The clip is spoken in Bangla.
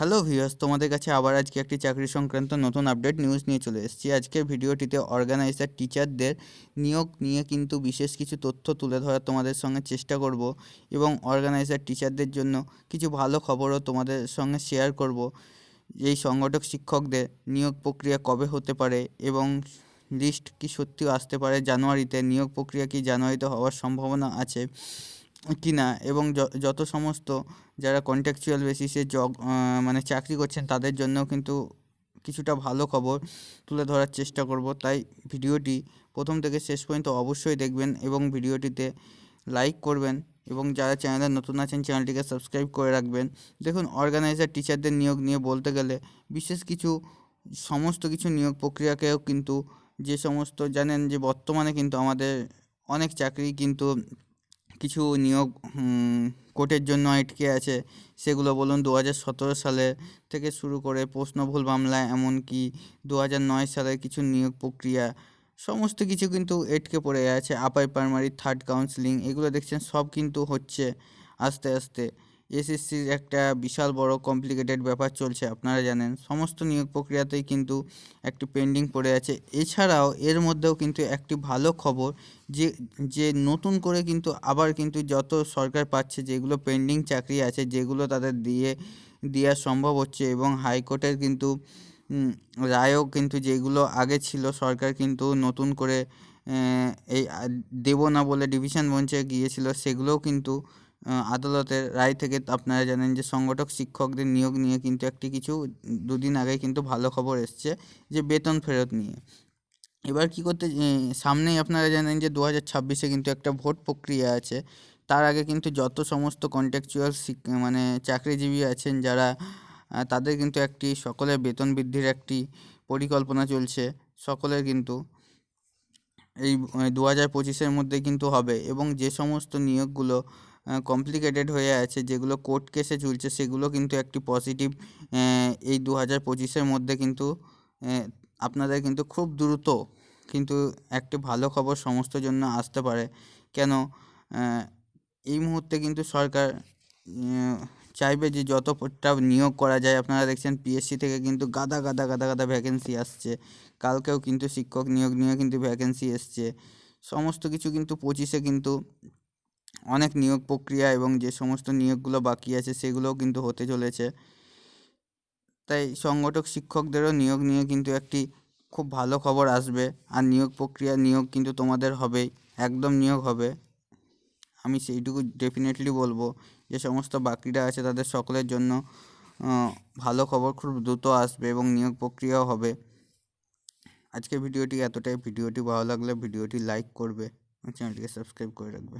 হ্যালো ভিউয়ার্স, তোমাদের কাছে আবার আজকে একটি চাকরি সংক্রান্ত নতুন আপডেট নিউজ নিয়ে চলে এসেছি। আজকের ভিডিওটিতে অর্গানাইজার টিচারদের নিয়োগ নিয়ে কিন্তু বিশেষ কিছু তথ্য তুলে ধরার তোমাদের সঙ্গে চেষ্টা করব এবং অর্গানাইজার টিচারদের জন্য কিছু ভালো খবরও তোমাদের সঙ্গে শেয়ার করব। এই সংগঠক শিক্ষকদের নিয়োগ প্রক্রিয়া কবে হতে পারে এবং লিস্ট কি সত্যিও আসতে পারে জানুয়ারিতে? নিয়োগ প্রক্রিয়া কি জানুয়ারিতে হওয়ার সম্ভাবনা আছে? কি না এবং যত সমস্ত যারা কন্ট্রাকচুয়াল বেসিসে জব মানে চাকরি করছেন তাদের জন্যও কিন্তু কিছুটা ভালো খবর তুলে ধরার চেষ্টা করব। তাই ভিডিওটি প্রথম থেকে শেষ পর্যন্ত অবশ্যই দেখবেন এবং ভিডিওটিতে লাইক করবেন এবং যারা চ্যানেলে নতুন আছেন চ্যানেলটিকে সাবস্ক্রাইব করে রাখবেন। দেখুন অর্গানাইজার টিচারদের নিয়োগ নিয়ে বলতে গেলে বিশেষ কিছু, সমস্ত কিছু নিয়োগ প্রক্রিয়াকেও কিন্তু যে সমস্ত জানেন যে বর্তমানে কিন্তু আমাদের অনেক চাকরি কিন্তু কিছু নিয়োগ কোর্টের জন্য আটকে আছে। সেগুলো বলুন দু হাজার সতেরো সালে থেকে শুরু করে প্রশ্নভুল মামলা এমনকি দু হাজার নয় সালের কিছু নিয়োগ প্রক্রিয়া, সমস্ত কিছু কিন্তু এটকে পড়ে আছে। আপার প্রাইমারি থার্ড কাউন্সিলিং এগুলো দেখছেন, সব কিন্তু হচ্ছে আস্তে আস্তে। এসএসসির একটা বিশাল বড় কমপ্লিকেটেড ব্যাপার চলছে, আপনারা জানেন। সমস্ত নিয়োগ প্রক্রিয়াতেই কিন্তু একটি পেন্ডিং পড়ে আছে। এছাড়াও এর মধ্যেও কিন্তু একটি ভালো খবর যে যে নতুন করে কিন্তু আবার কিন্তু যত সরকার পাচ্ছে, যেগুলো পেন্ডিং চাকরি আছে, যেগুলো তাদের দিয়ে, দেওয়া সম্ভব হচ্ছে এবং হাইকোর্টের কিন্তু রায়ও কিন্তু যেগুলো আগে ছিল, সরকার কিন্তু নতুন করে এই দেব না বলে ডিভিশন বেঞ্চে গিয়েছিল, সেগুলোও কিন্তু আদালতের রায় থেকে আপনারা জানেন যে সংগঠক শিক্ষকদের নিয়োগ নিয়ে কিন্তু একটি কিছু দুদিন আগে কিন্তু ভালো খবর এসছে যে বেতন ফেরত নিয়ে। এবার কী করতে সামনেই আপনারা জানেন যে দু হাজার ছাব্বিশে কিন্তু একটা ভোট প্রক্রিয়া আছে। তার আগে কিন্তু যত সমস্ত কন্ট্যাকচুয়াল মানে চাকরিজীবী আছেন যারা তাদের কিন্তু একটি সকলের বেতন বৃদ্ধির একটি পরিকল্পনা চলছে, সকলের কিন্তু। এই দু হাজার পঁচিশের মধ্যে কিন্তু হবে এবং যে সমস্ত নিয়োগগুলো কমপ্লিকেটেড হয়ে আছে, যেগুলো কোর্ট কেসে ঝুলছে সেগুলো কিন্তু একটি পজিটিভ এই দু হাজার পঁচিশের মধ্যে কিন্তু আপনাদের কিন্তু খুব দ্রুত কিন্তু একটি ভালো খবর সমস্ত জন্য আসতে পারে। কেন? এই মুহূর্তে কিন্তু সরকার চাইবে যে যতটা নিয়োগ করা যায়, আপনারা দেখছেন পিএসসি থেকে কিন্তু গাদা গাদা গাদা গাদা ভ্যাকেন্সি আসছে। কালকেও কিন্তু শিক্ষক নিয়োগ নিয়ে কিন্তু ভ্যাকেন্সি এসছে। সমস্ত কিছু কিন্তু পঁচিশে কিন্তু অনেক নিয়োগ প্রক্রিয়া এবং যে সমস্ত নিয়োগগুলো বাকি আছে সেগুলোও কিন্তু হতে চলেছে। তাই সংগঠক শিক্ষকদেরও নিয়োগ নিয়ে কিন্তু একটি খুব ভালো খবর আসবে। আর নিয়োগ প্রক্রিয়া নিয়োগ কিন্তু তোমাদের হবেই, একদম নিয়োগ হবে। আমি সেইটুকু ডেফিনেটলি বলব যে সমস্ত বাকিরা আছে তাদের সকলের জন্য ভালো খবর খুব দ্রুত আসবে এবং নিয়োগ প্রক্রিয়াও হবে। আজকে ভিডিওটি এতটাই। ভিডিওটি ভালো লাগলে ভিডিওটি লাইক করবে চ্যানেলটিকে সাবস্ক্রাইব করে রাখবে।